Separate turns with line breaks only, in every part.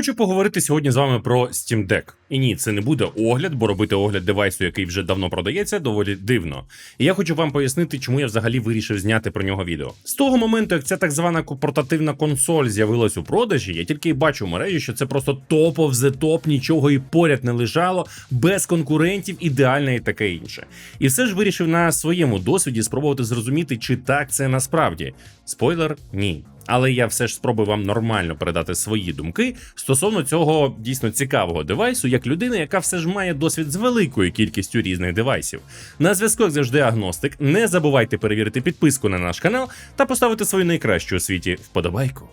Хочу поговорити сьогодні з вами про Steam Deck. І ні, це не буде огляд, бо робити огляд девайсу, який вже давно продається, доволі дивно. І я хочу вам пояснити, чому я взагалі вирішив зняти про нього відео. З того моменту, як ця так звана портативна консоль з'явилась у продажі, я тільки й бачу в мережі, що це просто топов зе топ, нічого і поряд не лежало, без конкурентів, ідеальне і таке інше. І все ж вирішив на своєму досвіді спробувати зрозуміти, чи так це насправді. Спойлер, ні. Але я все ж спробую вам нормально передати свої думки стосовно цього дійсно цікавого девайсу, як людина, яка все ж має досвід з великою кількістю різних девайсів. На зв'язку, завжди, агностик. Не забувайте перевірити підписку на наш канал та поставити свою найкращу у світі вподобайку.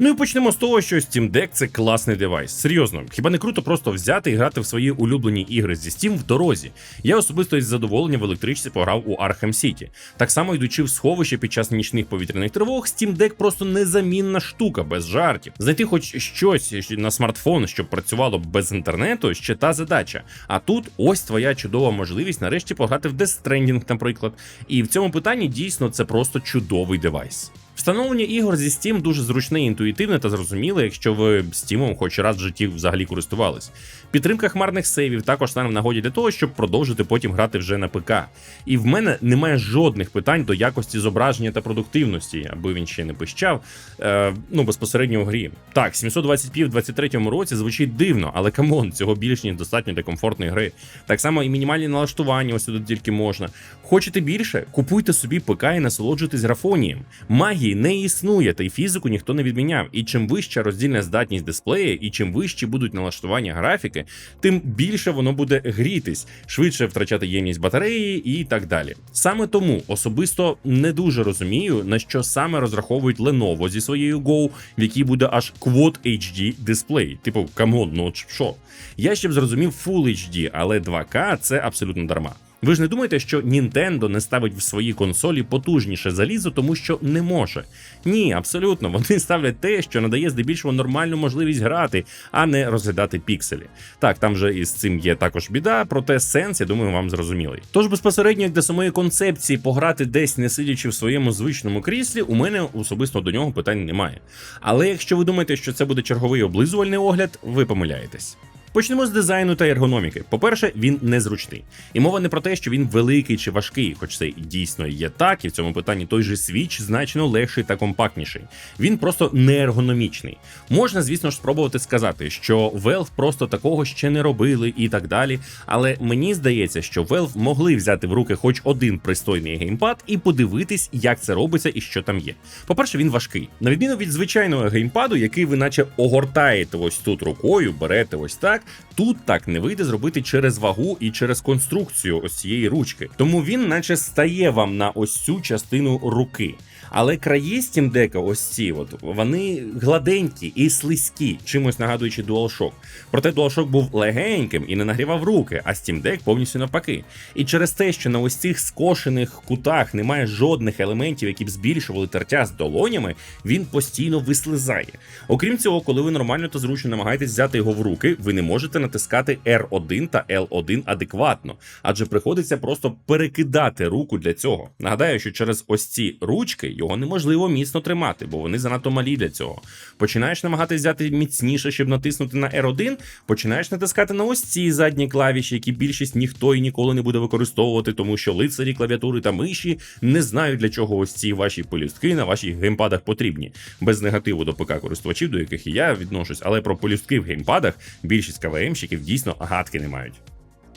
Ну і почнемо з того, що Steam Deck це класний девайс. Серйозно, хіба не круто просто взяти і грати в свої улюблені ігри зі Steam в дорозі? Я особисто із задоволенням в електричці пограв у Arkham City. Так само йдучи в сховище під час нічних повітряних тривог, Steam Deck просто незамінна штука, без жартів. Знайти хоч щось на смартфон, щоб працювало без інтернету, ще та задача. А тут ось твоя чудова можливість нарешті пограти в Death Stranding, наприклад. І в цьому питанні дійсно це просто чудовий девайс. Встановлення ігор зі Steam дуже зручне, інтуїтивне та зрозуміле, якщо ви Steam хоч раз в житті взагалі користувались. Підтримка хмарних сейвів також стане в нагоді для того, щоб продовжити потім грати вже на ПК. І в мене немає жодних питань до якості зображення та продуктивності, аби він ще не пищав. Е, ну безпосередньо у грі. Так, 720p в 23-му році звучить дивно, але камон, цього більш ніж достатньо для комфортної гри. Так само і мінімальні налаштування, ось тут тільки можна. Хочете більше? Купуйте собі ПК і насолоджуйтесь графонієм. Магії не існує, та й фізику ніхто не відміняв. І чим вища роздільна здатність дисплея, і чим вищі будуть налаштування графіки, тим більше воно буде грітись, швидше втрачати ємність батареї і так далі. Саме тому особисто не дуже розумію, на що саме розраховують Lenovo зі своєю Go, в якій буде аж Quad HD дисплей. Типу, камон, ну що? Я ще б зрозумів Full HD, але 2К це абсолютно дарма. Ви ж не думаєте, що Nintendo не ставить в свої консолі потужніше залізо, тому що не може? Ні, абсолютно. Вони ставлять те, що надає здебільшого нормальну можливість грати, а не розглядати пікселі. Так, там же із цим є також біда, проте сенс, я думаю, вам зрозумілий. Тож безпосередньо як до самої концепції пограти десь не сидячи в своєму звичному кріслі, у мене особисто до нього питань немає. Але якщо ви думаєте, що це буде черговий облизувальний огляд, ви помиляєтесь. Почнемо з дизайну та ергономіки. По-перше, він незручний. І мова не про те, що він великий чи важкий, хоч це дійсно є так, і в цьому питанні той же свіч значно легший та компактніший. Він просто не ергономічний. Можна, звісно ж, спробувати сказати, що Valve просто такого ще не робили і так далі. Але мені здається, що Valve могли взяти в руки хоч один пристойний геймпад і подивитись, як це робиться і що там є. По-перше, він важкий. На відміну від звичайного геймпаду, який ви наче огортаєте ось тут рукою, берете ось так. Тут так не вийде зробити через вагу і через конструкцію ось цієї ручки. Тому він, наче, стає вам на ось цю частину руки. Але краї Deck ось ці, от, вони гладенькі і слизькі, чимось нагадуючи DualShock. Проте DualShock був легеньким і не нагрівав руки, а Steam Deck повністю навпаки. І через те, що на ось цих скошених кутах немає жодних елементів, які б збільшували тертя з долонями, він постійно вислизає. Окрім цього, коли ви нормально та зручно намагаєтесь взяти його в руки, ви не можете натискати R1 та L1 адекватно, адже приходиться просто перекидати руку для цього. Нагадаю, що через ось ці ручки його неможливо міцно тримати, бо вони занадто малі для цього. Починаєш намагатись взяти міцніше, щоб натиснути на R1, починаєш натискати на ось ці задні клавіші, які більшість ніхто і ніколи не буде використовувати, тому що лицарі клавіатури та миші не знають для чого ось ці ваші полюстки на ваших геймпадах потрібні. Без негативу до ПК користувачів, до яких і я відношусь, але про полюстки в геймпадах більшість КВМщиків дійсно гадки не мають.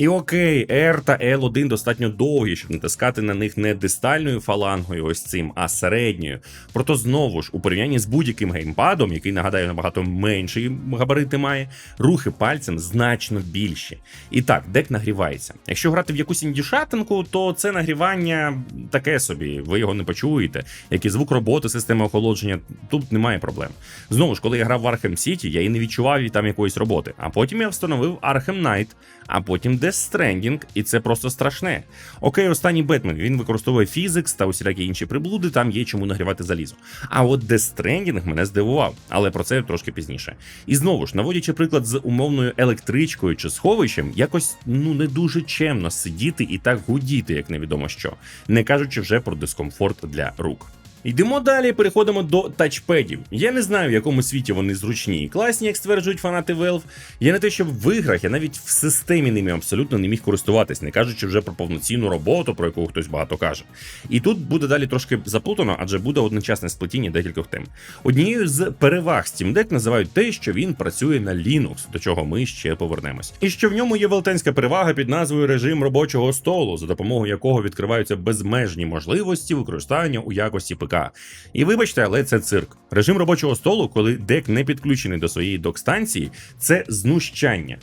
І окей, R та L1 достатньо довгі, щоб натискати на них не дистальною фалангою, ось цим, а середньою. Проте знову ж, у порівнянні з будь-яким геймпадом, який нагадаю набагато менші габарити має, рухи пальцем значно більші. І так, дек нагрівається. Якщо грати в якусь індюшатинку, то це нагрівання таке собі, ви його не почуєте. Як і звук роботи, системи охолодження, тут немає проблем. Знову ж, коли я грав в Arkham City, я і не відчував там якоїсь роботи. А потім я встановив Arkham Knight, а потім Death Stranding, і це просто страшне. Окей, останній Бетмен він використовує фізикс та усілякі інші приблуди, там є чому нагрівати залізо. А от Death Stranding мене здивував, але про це трошки пізніше. І знову ж, наводячи приклад з умовною електричкою чи сховищем, якось ну не дуже чемно сидіти і так гудіти, як невідомо що, не кажучи вже про дискомфорт для рук. Йдемо далі, переходимо до тачпедів. Я не знаю, в якому світі вони зручні і класні, як стверджують фанати Valve. Я не те, що в іграх, я навіть в системі ними абсолютно не міг користуватись, не кажучи вже про повноцінну роботу, про яку хтось багато каже. І тут буде далі трошки заплутано, адже буде одночасне сплетіння декількох тем. Однією з переваг Steam Deck називають те, що він працює на Linux, до чого ми ще повернемось. І що в ньому є велетенська перевага під назвою режим робочого столу, за допомогою якого відкриваються безмежні можливості використання у якості ПК. І вибачте, але це цирк. Режим робочого столу, коли дек не підключений до своєї док-станції, це знущання.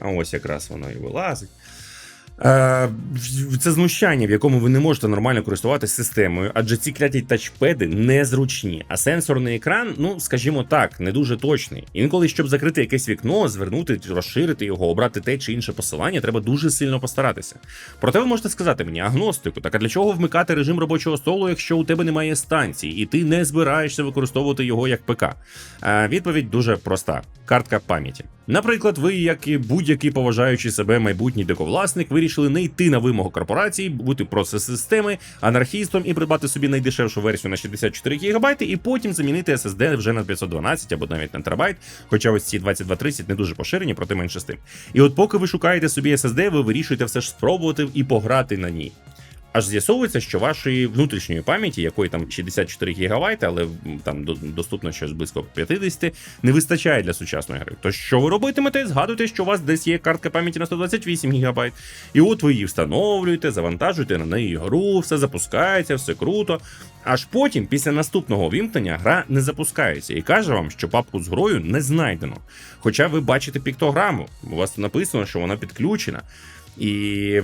Ось якраз воно і вилазить. Е, Це знущання, в якому ви не можете нормально користуватися системою, адже ці кляті тачпеди незручні, а сенсорний екран, ну скажімо так, не дуже точний. Інколи, щоб закрити якесь вікно, звернути, розширити його, обрати те чи інше посилання, треба дуже сильно постаратися. Проте ви можете сказати мені, агностику, так а для чого вмикати режим робочого столу, якщо у тебе немає станції, і ти не збираєшся використовувати його як ПК? Е, Відповідь дуже проста: картка пам'яті. Наприклад, ви, як і будь-який поважаючий себе майбутній дековласник, вирішили не йти на вимогу корпорації, бути процес системи, анархістом і придбати собі найдешевшу версію на 64 ГБ, і потім замінити SSD вже на 512 або навіть на терабайт. Хоча ось ці 2230 не дуже поширені, проте менше з тим. І от поки ви шукаєте собі SSD, ви вирішуєте все ж спробувати і пограти на ній. Аж з'ясовується, що вашої внутрішньої пам'яті, якої там 64 ГБ, але там доступно щось близько 50, не вистачає для сучасної гри. То що ви робитимете? Згадуйте, що у вас десь є картка пам'яті на 128 ГБ. І от ви її встановлюєте, завантажуєте на неї гру, все запускається, все круто. Аж потім, після наступного вімкнення, гра не запускається і каже вам, що папку з грою не знайдено. Хоча ви бачите піктограму, у вас написано, що вона підключена. І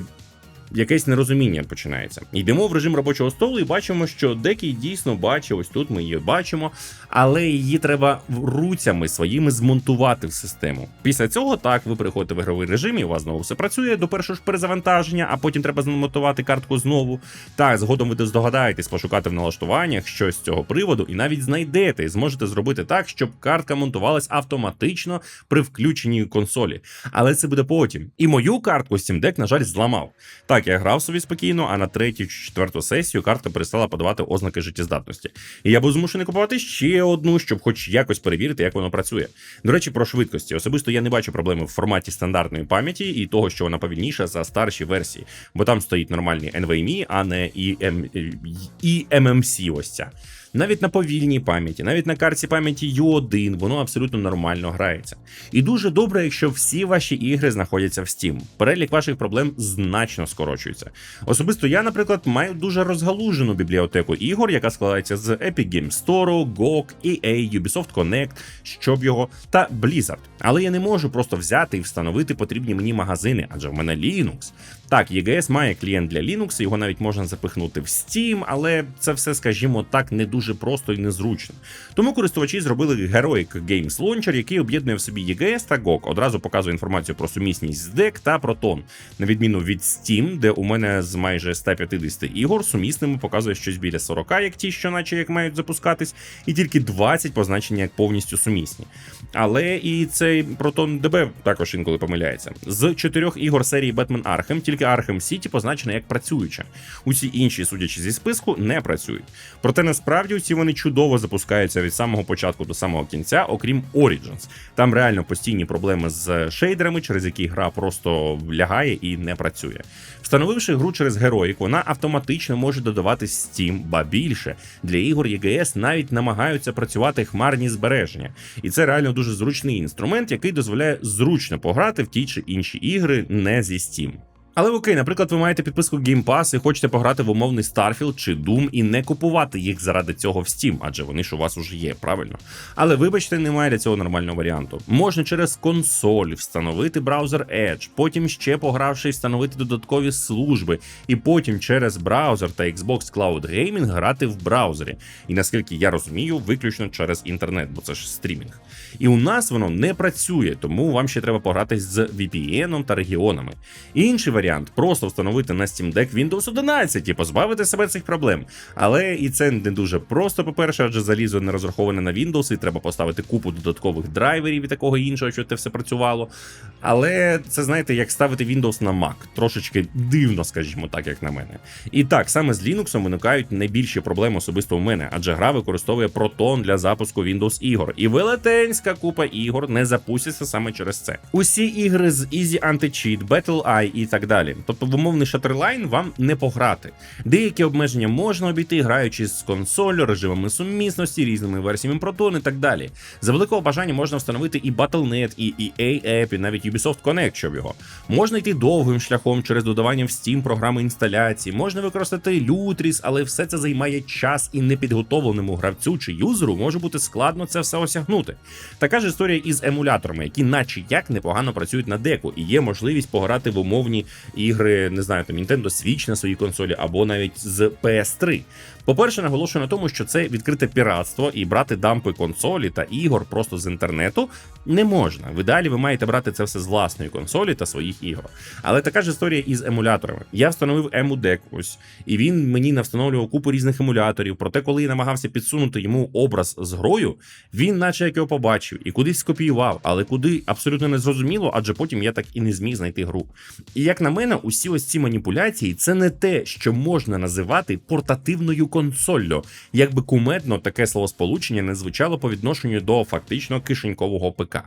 якесь нерозуміння починається. Йдемо в режим робочого столу і бачимо, що декі дійсно бачить, ось тут ми її бачимо, але її треба руцями своїми змонтувати в систему. Після цього так ви приходите в ігровий режим, і у вас знову все працює до першого ж перезавантаження, а потім треба змонтувати картку знову. Так, згодом ви здогадаєтесь пошукати в налаштуваннях щось з цього приводу, і навіть знайдете і зможете зробити так, щоб картка монтувалась автоматично при включенні консолі. Але це буде потім. І мою картку Steam Deck, на жаль, зламав. Так, я грав собі спокійно, а на третю чи четверту сесію карта перестала подавати ознаки життєздатності. І я був змушений купувати ще одну, щоб хоч якось перевірити, як воно працює. До речі, про швидкості. Особисто я не бачу проблеми в форматі стандартної пам'яті і того, що вона повільніша за старші версії, бо там стоїть нормальний NVMe, а не EM... eMMC ось ця. Навіть на повільній пам'яті, навіть на карті пам'яті U1, воно абсолютно нормально грається. І дуже добре, якщо всі ваші ігри знаходяться в Steam. Перелік ваших проблем значно скорочується. Особисто я, наприклад, маю дуже розгалужену бібліотеку ігор, яка складається з Epic Games Store, GOG, EA, Ubisoft Connect, щоб його та Blizzard. Але я не можу просто взяти і встановити потрібні мені магазини, адже в мене Linux. Так, EGS має клієнт для Linux, його навіть можна запихнути в Steam, але це все, скажімо так, не дуже просто і незручно. Тому користувачі зробили Heroic Games Launcher, який об'єднує в собі EGS та GOG. Одразу показує інформацію про сумісність з DEC та Proton. На відміну від Steam, де у мене з майже 150 ігор сумісними показує щось біля 40, як ті, що наче як мають запускатись, і тільки 20 позначені як повністю сумісні. Але і цей Proton DB також інколи помиляється. З чотирьох ігор серії Batman Arkham, тільки Arkham City позначена як працююча. Усі інші, судячи зі списку, не працюють. Проте насправді усі вони чудово запускаються від самого початку до самого кінця, окрім Origins. Там реально постійні проблеми з шейдерами, через які гра просто лягає і не працює. Встановивши гру через Heroic, вона автоматично може додавати Steam, ба більше для ігор EGS навіть намагаються працювати хмарні збереження, і це реально дуже зручний інструмент, який дозволяє зручно пограти в ті чи інші ігри не зі Steam. Але окей, наприклад, ви маєте підписку Game Pass і хочете пограти в умовний Starfield чи Doom і не купувати їх заради цього в Steam, адже вони ж у вас уже є, правильно. Але вибачте, немає для цього нормального варіанту. Можна через консоль встановити браузер Edge, потім ще погравши, встановити додаткові служби, і потім через браузер та Xbox Cloud Gaming грати в браузері. І наскільки я розумію, виключно через інтернет, бо це ж стрімінг. І у нас воно не працює, тому вам ще треба погратись з VPN та регіонами. Інший варіант варіант просто встановити на Steam Deck Windows 11 і позбавити себе цих проблем. Але і це не дуже просто, по-перше, адже залізо не розраховане на Windows, і треба поставити купу додаткових драйверів і такого іншого, щоб це все працювало. Але це знаєте, як ставити Windows на Mac. Трошечки дивно, скажімо так, як на мене. І так, саме з Linux виникають найбільші проблеми особисто в мене, адже гра використовує Proton для запуску Windows ігор. І велетенська купа ігор не запустяться саме через це. Усі ігри з Easy Anti-Cheat, Battle Eye і так далі. Тобто в умовний Shatterline вам не пограти. Деякі обмеження можна обійти, граючи з консолью, режимами сумісності, різними версіями Proton і так далі. За великого бажання можна встановити і Battle.net, і EA App, і навіть Ubisoft Connect, щоб його. Можна йти довгим шляхом через додавання в Steam програми інсталяції, можна використати Lutris, але все це займає час і непідготовленому гравцю чи юзеру може бути складно це все осягнути. Така ж історія із емуляторами, які, наче як непогано працюють на деку, і є можливість пограти в умовні ігри, не знаю, там Nintendo Switch на своїй консолі або навіть з PS3. По-перше, наголошую на тому, що це відкрите піратство, і брати дампи консолі та ігор просто з інтернету не можна. В ідеалі ви маєте брати це все з власної консолі та своїх ігор. Але така ж історія із емуляторами. Я встановив EmuDeck ось, і він мені навстановлював купу різних емуляторів. Проте, коли я намагався підсунути йому образ з грою, він, наче як його побачив, і кудись скопіював, але куди абсолютно не зрозуміло, адже потім я так і не зміг знайти гру. І як на мене, усі ось ці маніпуляції це не те, що можна називати портативною консоллю, якби кумедно таке словосполучення не звучало по відношенню до фактично кишенькового ПК.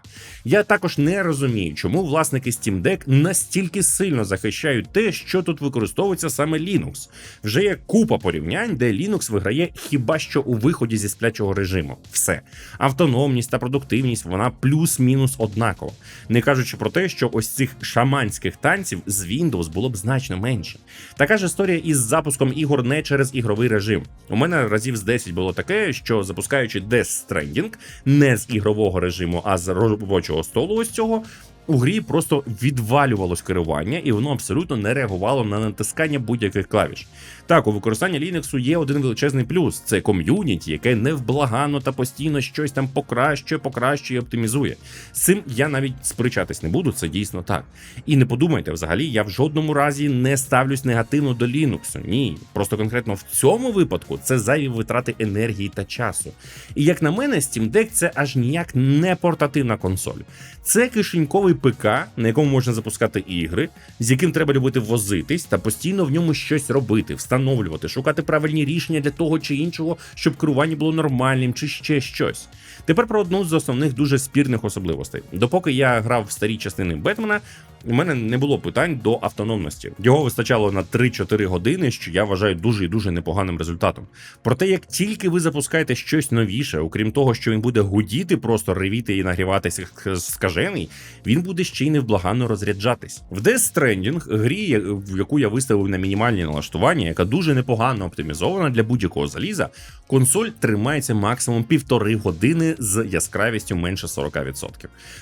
Я також не розумію, чому власники Steam Deck настільки сильно захищають те, що тут використовується саме Linux. Вже є купа порівнянь, де Linux виграє хіба що у виході зі сплячого режиму. Все. Автономність та продуктивність вона плюс-мінус однакова. Не кажучи про те, що ось цих шаманських танців з Windows було б значно менше. Така ж історія із запуском ігор не через ігровий режим. У мене разів з 10 було таке, що запускаючи Death Stranding не з ігрового режиму, а з робочого столу ось цього. У грі просто відвалювалось керування, і воно абсолютно не реагувало на натискання будь-яких клавіш. Так, у використанні Linux є один величезний плюс: це ком'юніті, яке невблаганно та постійно щось там покращує, покращує, оптимізує. З цим я навіть сперечатись не буду, це дійсно так. І не подумайте, взагалі, я в жодному разі не ставлюсь негативно до Linux. Ні, просто конкретно в цьому випадку це зайві витрати енергії та часу. І як на мене, Steam Deck це аж ніяк не портативна консоль. Це кишеньковий ПК, на якому можна запускати ігри, з яким треба любити возитись та постійно в ньому щось робити, встановлювати, шукати правильні рішення для того чи іншого, щоб керування було нормальним чи ще щось. Тепер про одну з основних дуже спірних особливостей. Допоки я грав в старі частини Бетмена, у мене не було питань до автономності. Його вистачало на 3-4 години, що я вважаю дуже і дуже непоганим результатом. Проте, як тільки ви запускаєте щось новіше, окрім того, що він буде гудіти, просто ревіти і нагріватися скажений, він буде ще й невблаганно розряджатись. В Death Stranding, грі, в яку я виставив на мінімальні налаштування, яка дуже непогано оптимізована для будь-якого заліза, консоль тримається максимум півтори години з яскравістю менше 40%.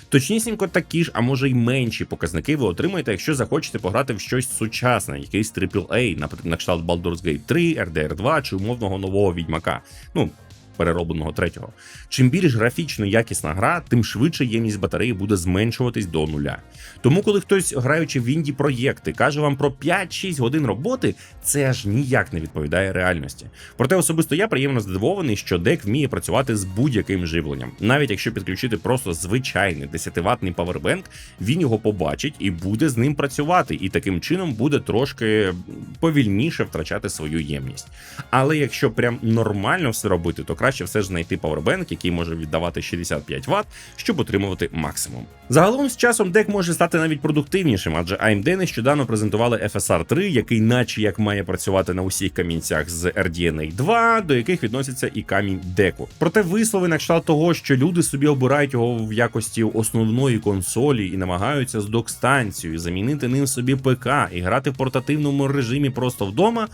Точнісінько такі ж, а може й менші показники ви отримаєте, якщо захочете пограти в щось сучасне, якийсь AAA, наприклад, на кшталт Baldur's Gate 3, RDR 2 чи умовного нового відьмака. Ну, переробленого третього. Чим більш графічно якісна гра, тим швидше ємність батареї буде зменшуватись до нуля. Тому, коли хтось, граючи в інді проєкти, каже вам про 5-6 годин роботи, це аж ніяк не відповідає реальності. Проте особисто я приємно здивований, що дек вміє працювати з будь-яким живленням. Навіть якщо підключити просто звичайний 10-ваттний павербенк, він його побачить і буде з ним працювати, і таким чином буде трошки повільніше втрачати свою ємність. Але якщо прям нормально все робити, то краще все ж знайти павербенк, який може віддавати 65 Вт, щоб отримувати максимум. Загалом з часом дек може стати навіть продуктивнішим, адже AMD нещодавно презентували FSR 3, який, наче як має працювати на усіх камінцях з RDNA 2, до яких відноситься і камінь деку. Проте вислови на кшталт того, що люди собі обирають його в якості основної консолі і намагаються з док-станцією замінити ним собі ПК і грати в портативному режимі просто вдома.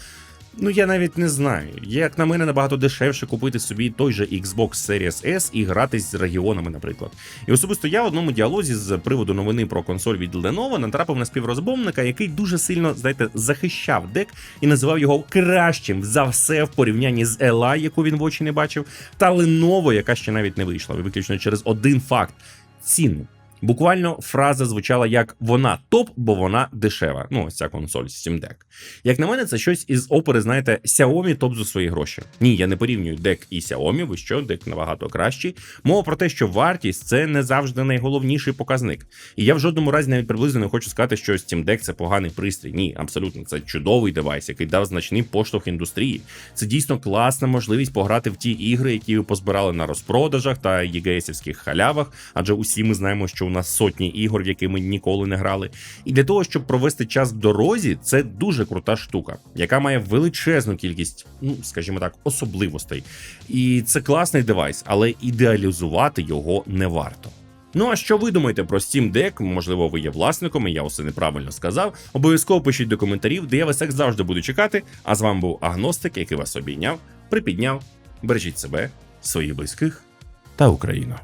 Ну, я навіть не знаю. Як на мене, набагато дешевше купити собі той же Xbox Series S і гратись з регіонами, наприклад. І особисто я в одному діалозі з приводу новини про консоль від Lenovo натрапив на співрозмовника, який дуже сильно, знаєте, захищав дек і називав його кращим за все в порівнянні з Ela, яку він в очі не бачив, та Lenovo, яка ще навіть не вийшла, виключно через один факт ціну. Буквально фраза звучала як вона топ, бо вона дешева. Ну, ось ця консоль Steam Deck. Як на мене, це щось із опери, знаєте, Xiaomi топ за свої гроші. Ні, я не порівнюю Deck і Xiaomi, ви що, Deck набагато кращий. Мова про те, що вартість це не завжди найголовніший показник. І я в жодному разі навіть приблизно не хочу сказати, що Steam Deck це поганий пристрій. Ні, абсолютно, це чудовий девайс, який дав значний поштовх індустрії. Це дійсно класна можливість пограти в ті ігри, які ви позбирали на розпродажах та єгейсівських халявах, адже усі ми знаємо, що нас сотні ігор, в які ми ніколи не грали. І для того, щоб провести час в дорозі, це дуже крута штука, яка має величезну кількість, ну скажімо так, особливостей. І це класний девайс, але ідеалізувати його не варто. Ну а що ви думаєте про Steam Deck? Можливо, ви є власником, і я усе неправильно сказав. Обов'язково пишіть до коментарів, де я вас як завжди буду чекати. А з вами був Агностик, який вас обійняв, припідняв. Бережіть себе, своїх близьких та Україну.